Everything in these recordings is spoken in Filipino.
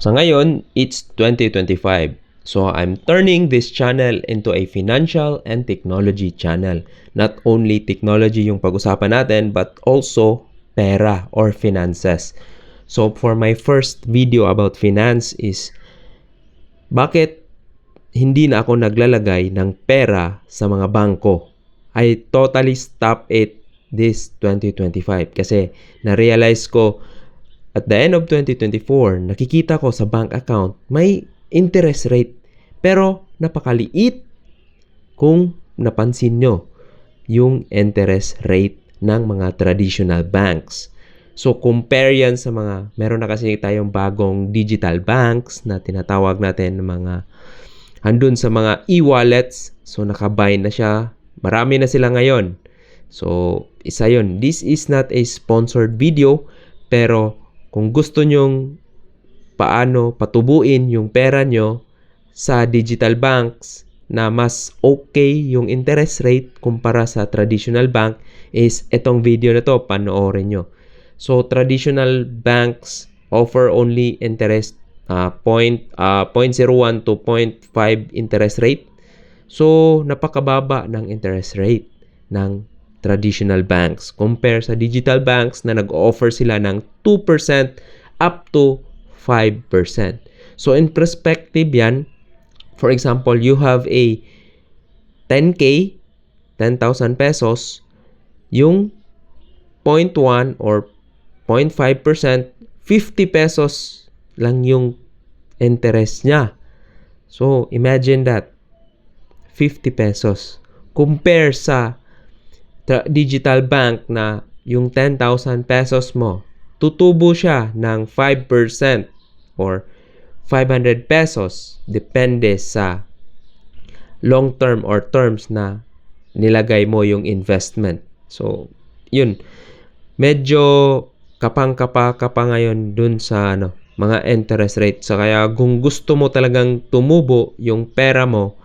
Sa ngayon, it's 2025. So I'm turning this channel into a financial and technology channel. Not only technology yung pag-usapan natin, but also pera or finances. So for my first video about finance is bakit hindi na ako naglalagay ng pera sa mga bangko. I totally stop it this 2025 kasi na-realize ko at the end of 2024, nakikita ko sa bank account may interest rate pero napakaliit kung napansin nyo yung interest rate ng mga traditional banks. So compare yan sa mga, meron na kasi tayong bagong digital banks na tinatawag natin mga andun sa mga e-wallets. So nakabind na siya. Marami na sila ngayon. So isa yon. This is not a sponsored video pero kung gusto nyong paano patubuin yung pera nyo sa digital banks na mas okay yung interest rate kumpara sa traditional bank is itong video na to, panoorin nyo. So, traditional banks offer only interest uh, point, uh, 0.01 to 0.5 interest rate. So, napakababa ng interest rate ng traditional banks compare sa digital banks na nag-offer sila ng 2% up to 5%. So in perspective yan, for example, you have a 10k, 10,000 pesos, yung 0.1 or 0.5%, 50 pesos lang yung interest niya. So, imagine that. 50 pesos. Compare sa digital bank na yung 10,000 pesos mo, tutubo siya ng 5% or 500 pesos depende sa long term or terms na nilagay mo yung investment. So, yun. Medyo kapang-kapa ka pa ngayon dun sa ano, mga interest rate. So, kaya kung gusto mo talagang tumubo yung pera mo,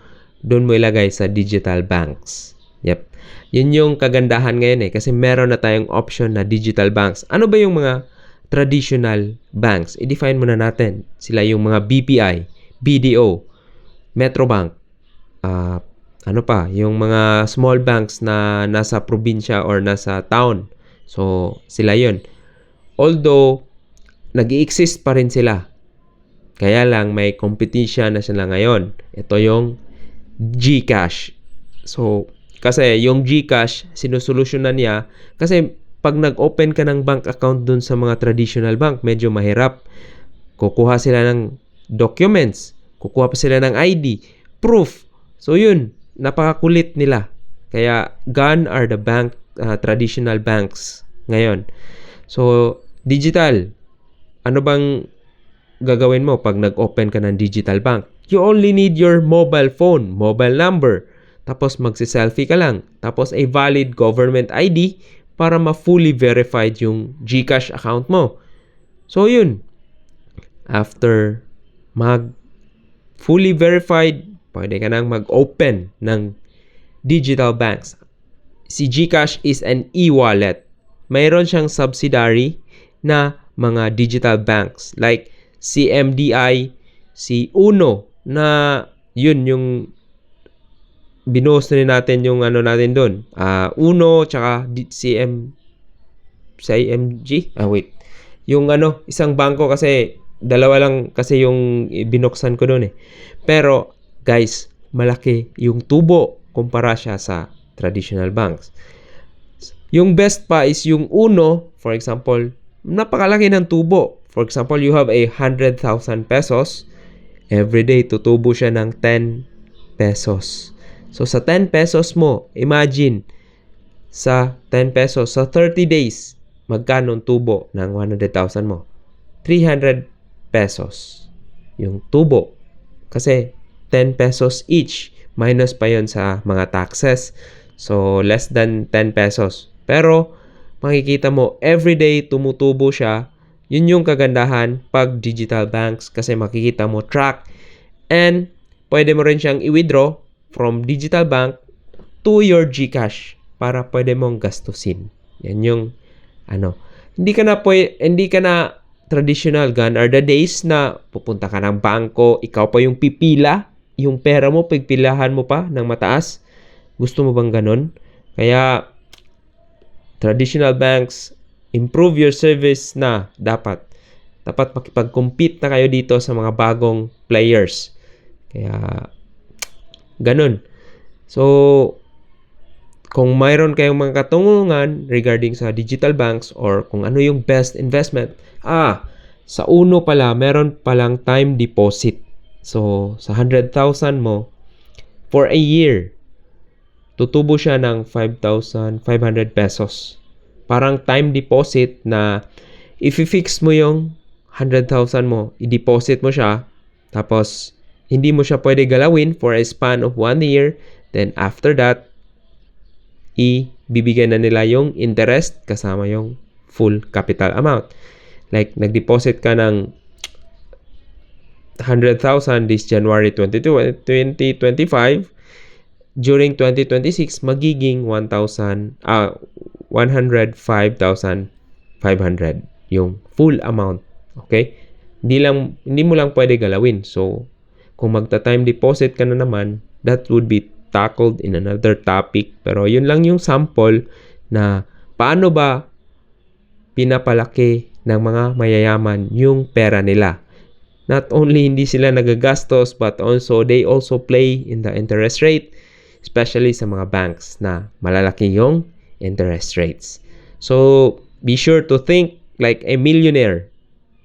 dun mo ilagay sa digital banks. Yep. Yun yung kagandahan ngayon eh kasi meron na tayong option na digital banks. Ano ba yung mga traditional banks? I-define muna natin. Sila yung mga BPI, BDO, Metrobank, uh, ano pa, yung mga small banks na nasa probinsya or nasa town. So, sila yun. Although, nag exist pa rin sila. Kaya lang may competition na sila ngayon. Ito yung GCash. So, kasi yung GCash, sinusolusyonan niya. Kasi pag nag-open ka ng bank account dun sa mga traditional bank, medyo mahirap. Kukuha sila ng documents. Kukuha pa sila ng ID. Proof. So yun, napakakulit nila. Kaya gone are the bank uh, traditional banks ngayon. So digital. Ano bang gagawin mo pag nag-open ka ng digital bank? You only need your mobile phone, mobile number tapos magsi-selfie ka lang. Tapos a valid government ID para ma-fully verified yung GCash account mo. So yun. After mag fully verified, pwede ka nang mag-open ng digital banks. Si GCash is an e-wallet. Mayroon siyang subsidiary na mga digital banks like CMDI, si Uno na yun yung binuhos na rin natin yung ano natin doon. Uh, Uno, tsaka CM, CIMG? Ah, wait. Yung ano, isang bangko kasi, dalawa lang kasi yung binuksan ko doon eh. Pero, guys, malaki yung tubo kumpara siya sa traditional banks. Yung best pa is yung Uno, for example, napakalaki ng tubo. For example, you have a 100,000 pesos. Every day, tutubo siya ng 10 pesos. So, sa 10 pesos mo, imagine, sa 10 pesos, sa 30 days, magkano tubo ng 100,000 mo? 300 pesos yung tubo. Kasi 10 pesos each, minus pa yon sa mga taxes. So, less than 10 pesos. Pero, makikita mo, everyday tumutubo siya. Yun yung kagandahan pag digital banks kasi makikita mo track and pwede mo rin siyang i-withdraw from digital bank to your GCash para pwede mong gastusin. Yan yung ano. Hindi ka na pwede, hindi ka na traditional. Gone are the days na pupunta ka ng bangko, ikaw pa yung pipila, yung pera mo, pigpilahan mo pa ng mataas. Gusto mo bang ganon? Kaya, traditional banks, improve your service na dapat. Dapat makipag-compete na kayo dito sa mga bagong players. Kaya, ganun. So, kung mayroon kayong mga katungungan regarding sa digital banks or kung ano yung best investment, ah, sa uno pala, meron palang time deposit. So, sa 100,000 mo, for a year, tutubo siya ng 5,500 pesos. Parang time deposit na if fix mo yung 100,000 mo, i-deposit mo siya, tapos hindi mo siya pwede galawin for a span of one year, then after that, ibibigay na nila yung interest kasama yung full capital amount. Like, nag-deposit ka ng 100,000 this January 22, 2025, during 2026, magiging 1,000, ah, 105,500 yung full amount. Okay? Hindi lang hindi mo lang pwede galawin. So, kung magta-time deposit ka na naman, that would be tackled in another topic. Pero yun lang yung sample na paano ba pinapalaki ng mga mayayaman yung pera nila. Not only hindi sila nagagastos but also they also play in the interest rate especially sa mga banks na malalaki yung interest rates. So, be sure to think like a millionaire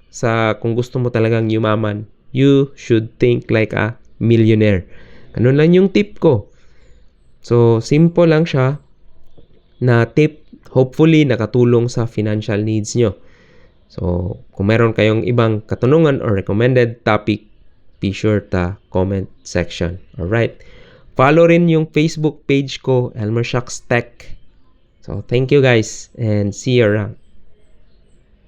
sa kung gusto mo talagang yumaman, you should think like a millionaire. Ganun lang yung tip ko. So, simple lang siya na tip. Hopefully, nakatulong sa financial needs nyo. So, kung meron kayong ibang katanungan or recommended topic, be sure ta comment section. Alright? Follow rin yung Facebook page ko, Elmer Shocks Tech. So, thank you guys and see you around.